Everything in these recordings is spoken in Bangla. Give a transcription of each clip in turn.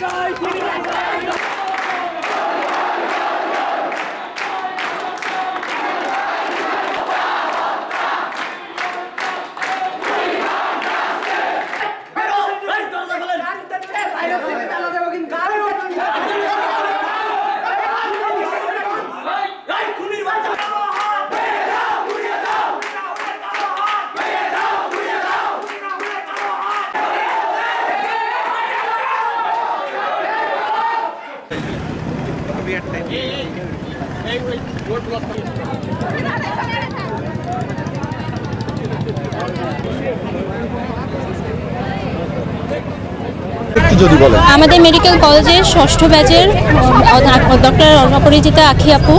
চাই, বিচার চাই, বিচার চাই। একটু যদি বলেন আমাদের মেডিকেল কলেজের ষষ্ঠ ব্যাচের ডক্টর অপরাজিতা আখি আপু,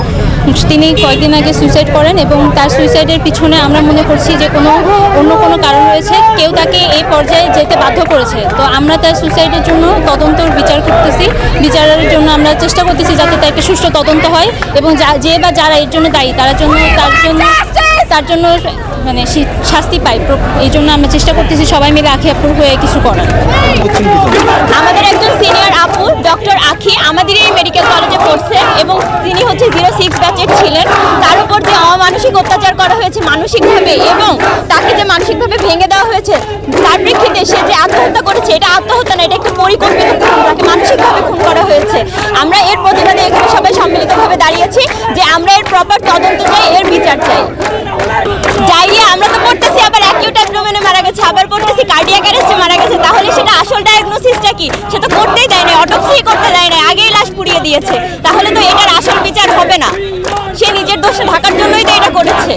তিনি কয়েকদিন আগে সুইসাইড করেন এবং তার সুইসাইডের পিছনে আমরা মনে করছি যে কোনো অন্য কোনো কারণ রয়েছে, কেউ তাকে এই পর্যায়ে যেতে বাধ্য করেছে। তো আমরা তার সুইসাইডের জন্য তদন্তর বিচার করতেছি। বিচারের আমরা চেষ্টা করতেছি যাতে তার একটা সুষ্ঠু তদন্ত হয় এবং যা- যে বা যারা এর জন্য দায়ী তার জন্য তার জন্য তার জন্য মানে শাস্তি পায়। এই জন্য আমরা চেষ্টা করতেছি সবাই মিলে আখি আপুর হয়ে কিছু করার? আমাদের একজন সিনিয়র আপু ডক্টর আখি আমাদের এই মেডিকেল কলেজে পড়ছে এবং তিনি হচ্ছে জিরো সিক্স ব্যাচের ছিলেন। তার উপর যে অমানসিক অত্যাচার করা হয়েছে মানসিকভাবে এবং তাকে যে মানসিকভাবে ভেঙে দেওয়া হয়েছে তার প্রেক্ষিতে সে যে আত্মহত্যা করেছে এটা আত্মহত্যা না এটা একটা পরিকল্পিত খুন তাকে মানসিকভাবে খুন করা হয়েছে আমরা এর প্রতিবাদে এখানে সবাই সম্মিলিতভাবে দাঁড়িয়েছি যে আমরা এর প্রপার তদন্ত চাই এর বিচার চাই। ডায়রিয়া আমরা তো পড়তেছি আবার অ্যাকিউট অ্যাবডোমেনে মারা গেছে, আবার পড়তেছি কার্ডিয়াক অ্যারেস্টে মারা গেছে, তাহলে সেটা আসল ডায়াগনোসিসটা কি? সে তো করতেই দেয় না অটোপসি করতে দেয় না আগেই লাশ পুড়িয়ে দিয়েছে। তাহলে তো এটার আসল বিচার হবে না। সে নিজের দোষে ঢাকার জন্যই তো এটা করেছে।